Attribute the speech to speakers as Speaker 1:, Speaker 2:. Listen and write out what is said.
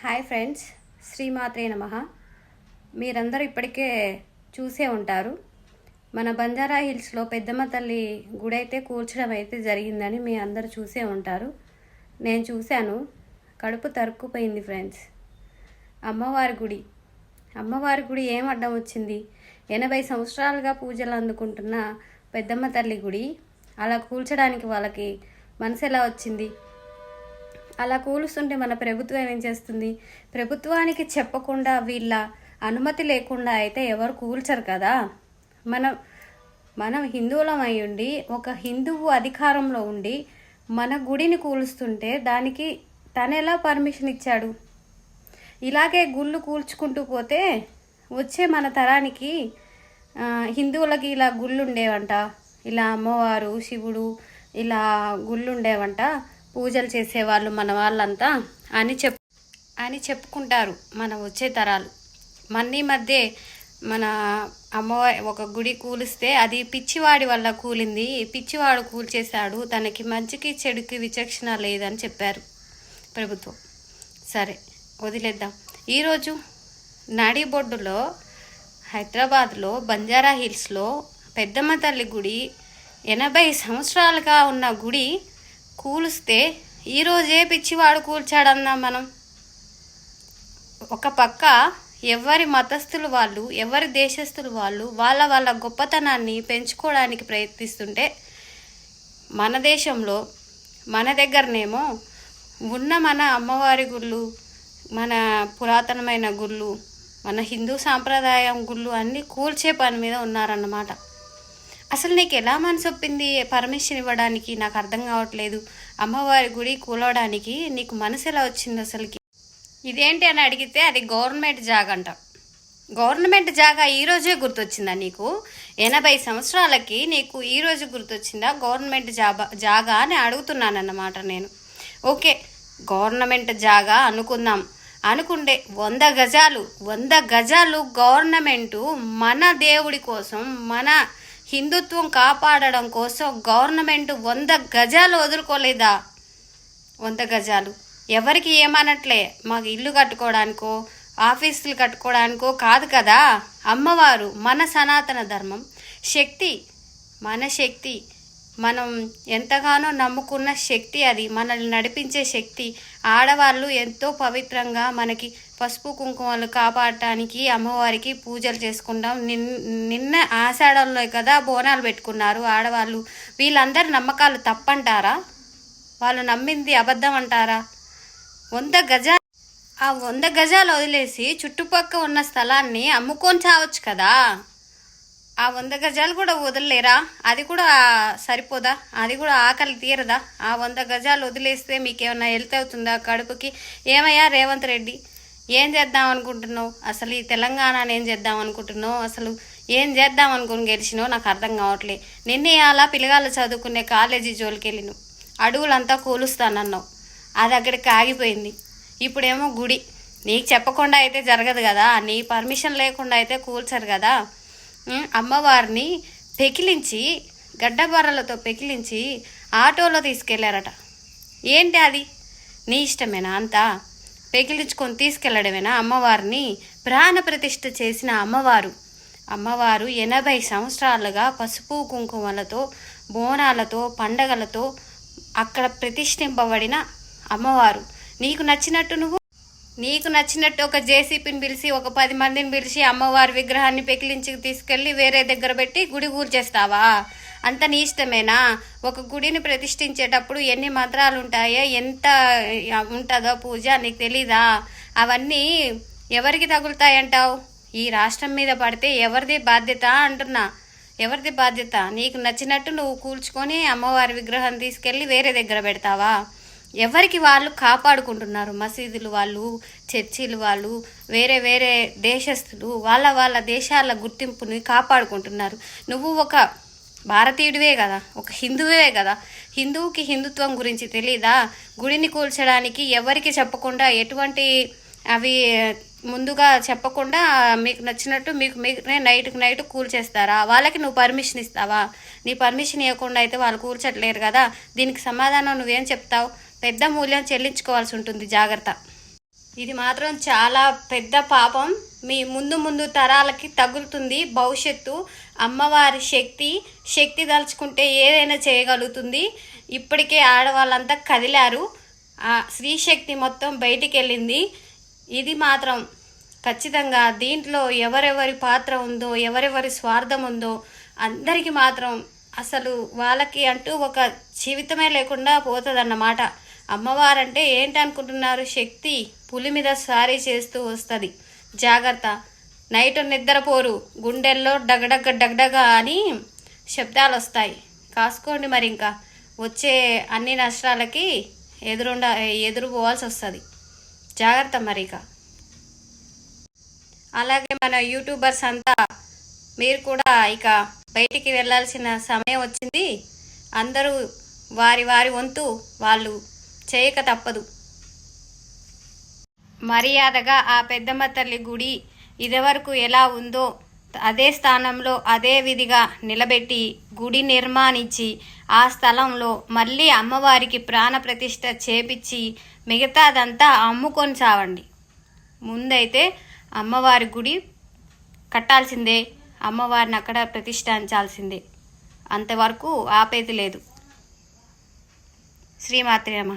Speaker 1: Hi friends శ్రీమాత్రే నమ. మీరందరూ ఇప్పటికే చూసే ఉంటారు. మన బంజారా హిల్స్లో పెద్దమ్మ తల్లి గుడి అయితే కూర్చడం అయితే జరిగిందని మీ అందరూ చూసే ఉంటారు. నేను చూశాను. కడుపు తరుక్కుపోయింది ఫ్రెండ్స్. అమ్మవారి గుడి. అమ్మవారి గుడి ఏం అడ్డం వచ్చింది? ఎనభై సంవత్సరాలుగా పూజలు అందుకుంటున్న పెద్దమ్మ తల్లి గుడి. అలా కూల్చడానికి వాళ్ళకి మనసు ఎలా వచ్చింది? అలా కూలుస్తుంటే మన ప్రభుత్వం ఏం చేస్తుంది? ప్రభుత్వానికి చెప్పకుండా వీళ్ళ అనుమతి లేకుండా అయితే ఎవరు కూల్చరు కదా? మనం మనం హిందువులం అయ్యుండి ఉండి ఒక హిందువు అధికారంలో ఉండి మన గుడిని కూలుస్తుంటే దానికి తను ఎలా పర్మిషన్ ఇచ్చాడు? ఇలాగే గుళ్ళు కూల్చుకుంటూ పోతే వచ్చే మన తరానికి హిందువులకి ఇలా గుళ్ళు ఉండేవంట ఇలా అమ్మవారు శివుడు ఇలా గుళ్ళు ఉండేవంట పూజలు చేసేవాళ్ళు మన వాళ్ళంతా అని చెప్ అని చెప్పుకుంటారు మన వచ్చే తరాలు. మన్నీ మధ్య మన అమ్మవారి ఒక గుడి కూలిస్తే అది పిచ్చివాడి వల్ల కూలింది పిచ్చివాడు కూల్చేశాడు తనకి మంచికి చెడుకి విచక్షణ లేదని చెప్పారు ప్రభుత్వం. సరే వదిలేద్దాం. ఈరోజు నాడీబొడ్డులో హైదరాబాద్లో బంజారా హిల్స్లో పెద్దమ్మ తల్లి గుడి ఎనభై సంవత్సరాలుగా ఉన్న గుడి కూలిస్తే ఈరోజే పిచ్చివాడు కూల్చాడన్నా మనం. ఒక పక్క ఎవరి మతస్థులు వాళ్ళు ఎవరి దేశస్థులు వాళ్ళు వాళ్ళ వాళ్ళ గొప్పతనాన్ని పెంచుకోవడానికి ప్రయత్నిస్తుంటే మన దేశంలో మన దగ్గరనేమో ఉన్న మన అమ్మవారి గుళ్ళు మన పురాతనమైన గుళ్ళు మన హిందూ సాంప్రదాయం గుళ్ళు అన్నీ కూల్చే పని మీద ఉన్నారన్నమాట. అసలు నీకు ఎలా మనసు ఒప్పింది పర్మిషన్ ఇవ్వడానికి నాకు అర్థం కావట్లేదు. అమ్మవారి గుడి కూలవడానికి నీకు మనసు ఎలా వచ్చింది అసలుకి? ఇదేంటి అని అడిగితే అది గవర్నమెంట్ జాగ్ అంట. గవర్నమెంట్ జాగా ఈ రోజే గుర్తొచ్చిందా నీకు? ఎనభై సంవత్సరాలకి నీకు ఈ రోజు గుర్తొచ్చిందా గవర్నమెంట్ జాబా జాగా అని అడుగుతున్నానన్నమాట నేను. ఓకే గవర్నమెంట్ జాగా అనుకుందాం. అనుకుండే వంద గజాలు వంద గజాలు గవర్నమెంటు మన దేవుడి కోసం మన హిందుత్వం కాపాడడం కోసం గవర్నమెంట్ వంద గజాలు వదులుకోలేదా? వంద గజాలు. ఎవరికి ఏమనట్లే? మాకు ఇల్లు కట్టుకోవడానికో ఆఫీసులు కట్టుకోవడానికో కాదు కదా? అమ్మవారు మన సనాతన ధర్మం. శక్తి మన శక్తి. మనం ఎంతగానో నమ్ముకున్న శక్తి అది. మనల్ని నడిపించే శక్తి. ఆడవాళ్ళు ఎంతో పవిత్రంగా మనకి పసుపు కుంకుమలు కాపాడటానికి అమ్మవారికి పూజలు చేసుకుంటాం. నిన్ నిన్న ఆషాఢంలో కదా బోనాలు పెట్టుకున్నారు ఆడవాళ్ళు. వీళ్ళందరి నమ్మకాలు తప్పంటారా? వాళ్ళు నమ్మింది అబద్ధం అంటారా? వంద గజ ఆ వంద గజాలు వదిలేసి చుట్టుపక్క ఉన్న స్థలాన్ని అమ్ముకొని చావచ్చు కదా? ఆ వంద గజాలు కూడా వదలలేరా? అది కూడా సరిపోదా? అది కూడా ఆకలి తీరదా? ఆ వంద గజాలు వదిలేస్తే మీకేమన్నా హెల్త్ అవుతుందా కడుపుకి? ఏమయ్యా రేవంత్ రెడ్డి? ఏం చేద్దాం అనుకుంటున్నావు? అసలు ఈ తెలంగాణను ఏం చేద్దాం అనుకుంటున్నావు? అసలు ఏం చేద్దాం అనుకుని గెలిచినో నాకు అర్థం కావట్లే. నిన్నే అలా పిల్లగాళ్ళు చదువుకునే కాలేజీ జోలికి వెళ్ళినావు అడుగులంతా కూలుస్తానన్నావు. అది అక్కడికి ఆగిపోయింది. ఇప్పుడేమో గుడి. నీకు చెప్పకుండా అయితే జరగదు కదా? నీ పర్మిషన్ లేకుండా అయితే కూల్చరు కదా? అమ్మవారిని పెకిలించి గడ్డబర్రలతో పెకిలించి ఆటోలో తీసుకెళ్ళారట. ఏంటి అది? నీ ఇష్టమేనా అంతా? పెకిలించుకొని తీసుకెళ్ళడమేనా అమ్మవారిని? ప్రాణ ప్రతిష్ఠ చేసిన అమ్మవారు. అమ్మవారు ఎనభై సంవత్సరాలుగా పసుపు కుంకుమలతో బోనాలతో పండగలతో అక్కడ ప్రతిష్ఠింపబడిన అమ్మవారు. నీకు నచ్చినట్టు నువ్వు నీకు నచ్చినట్టు ఒక జేసీపీని పిలిచి ఒక పది మందిని పిలిచి అమ్మవారి విగ్రహాన్ని పెకిలించి తీసుకెళ్ళి వేరే దగ్గర పెట్టి గుడి కూర్చేస్తావా అంత నీ ఇష్టమేనా? ఒక గుడిని ప్రతిష్ఠించేటప్పుడు ఎన్ని మంత్రాలు ఉంటాయో ఎంత ఉంటుందో పూజ నీకు తెలీదా? అవన్నీ ఎవరికి తగులుతాయంటావు? ఈ రాష్ట్రం మీద పడితే ఎవరిది బాధ్యత అంటున్నా. ఎవరిది బాధ్యత? నీకు నచ్చినట్టు నువ్వు కూల్చుకొని అమ్మవారి విగ్రహం తీసుకెళ్ళి వేరే దగ్గర పెడతావా? ఎవరికి వాళ్ళు కాపాడుకుంటున్నారు? మసీదులు వాళ్ళు చర్చిలు వాళ్ళు వేరే వేరే దేశస్తులు వాళ్ళ వాళ్ళ దేశాల గుర్తింపుని కాపాడుకుంటున్నారు. నువ్వు ఒక భారతీయుడివే కదా ఒక హిందువే కదా. హిందువుకి హిందుత్వం గురించి తెలీదా? గుడిని కూల్చడానికి ఎవరికి చెప్పకుండా ఎటువంటి అవి ముందుగా చెప్పకుండా మీకు నచ్చినట్టు మీకు మీకునే నైట్కి నైట్ కూల్చేస్తారా? వాళ్ళకి నువ్వు పర్మిషన్ ఇస్తావా? నీ పర్మిషన్ ఇవ్వకుండా అయితే వాళ్ళు కూల్చట్లేరు కదా. దీనికి సమాధానం నువ్వేం చెప్తావు? పెద్ద మూల్యం చెల్లించుకోవాల్సి ఉంటుంది జాగ్రత్త. ఇది మాత్రం చాలా పెద్ద పాపం. మీ ముందు ముందు తరాలకి తగులుతుంది భవిష్యత్తు. అమ్మవారి శక్తి శక్తి దలుచుకుంటే ఏదైనా చేయగలుగుతుంది. ఇప్పటికే ఆడవాళ్ళంతా కదిలారు. ఆ స్త్రీశక్తి మొత్తం బయటికి వెళ్ళింది ఇది మాత్రం ఖచ్చితంగా దీంట్లో ఎవరెవరి పాత్ర ఉందో ఎవరెవరి స్వార్థం ఉందో అందరికీ మాత్రం అసలు వాళ్ళకి అంటూ ఒక జీవితమే లేకుండా పోతుందన్నమాట. అమ్మవారంటే ఏంటి అనుకుంటున్నారు శక్తి పులి మీద సారీ చేస్తూ వస్తుంది. జాగ్రత్త. నైట్ నిద్రపోరు. గుండెల్లో డగడగ డగడగ అని శబ్దాలు వస్తాయి కాసుకోండి మరి ఇంకా వచ్చే అన్ని నష్టాలకి ఎదురుండ ఎదురు పోవాల్సి వస్తుంది జాగ్రత్త మరి ఇక అలాగే మన యూట్యూబర్స్ అంతా మీరు కూడా ఇక బయటికి వెళ్ళాల్సిన సమయం వచ్చింది. అందరూ వారి వారి వంతు వాళ్ళు చేయక తప్పదు. మర్యాదగా ఆ పెద్దమ్మ తల్లి గుడి ఇదివరకు ఎలా ఉందో అదే స్థానంలో అదే విధిగా నిలబెట్టి గుడి నిర్మాణించి ఆ స్థలంలో మళ్ళీ అమ్మవారికి ప్రాణప్రతిష్ఠ చేపించి మిగతాదంతా అమ్ముకొని చావండి. ముందైతే అమ్మవారి గుడి కట్టాల్సిందే అమ్మవారిని అక్కడ ప్రతిష్ఠించాల్సిందే. అంతవరకు ఆపేది లేదు. శ్రీమాత్రి నమ.